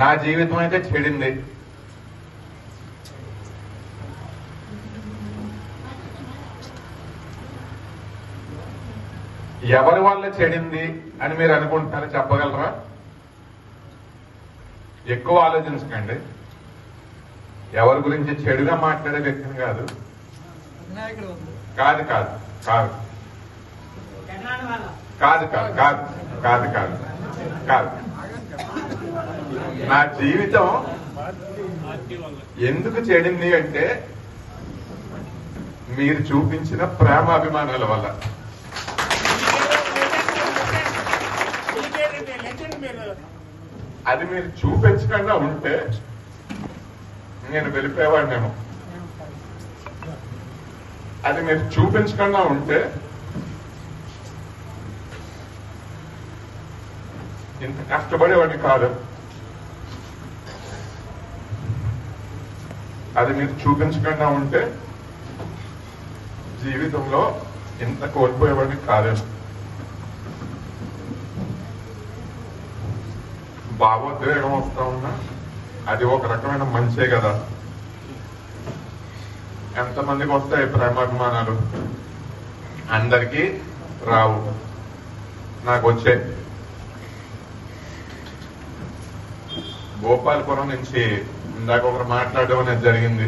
నా జీవితం అయితే చెడింది. ఎవరి వల్ల చెడింది అని మీరు అనుకుంటున్నారో చెప్పగలరా? ఎక్కువ ఆలోచించకండి. ఎవరి గురించి చెడుగా మాట్లాడే వ్యక్తిని కాదు. కాదు కాదు కాదు. కాదు కాదు కాదు కాదు కాదు. నా జీవితం ఎందుకు చెడింది అంటే మీరు చూపించిన ప్రేమాభిమానాల వల్ల. అది మీరు చూపించకుండా ఉంటే నేను వెళ్ళిపోయేవాడినేమో. అది మీరు చూపించకుండా ఉంటే ఇంత కష్టపడేవాడిని కాదు. అది మీరు చూపించకుండా ఉంటే జీవితంలో ఇంత కోల్పోయేవాడిని కాదేమో భావోద్వేగం వస్తా ఉన్నా అది ఒక రకమైన మంచే కదా. ఎంతమందికి వస్తాయి ప్రేమాభిమానాలు? అందరికీ రావు. నాకు వచ్చే. గోపాలపురం నుంచి ఇందాక ఒకరు మాట్లాడడం అనేది జరిగింది.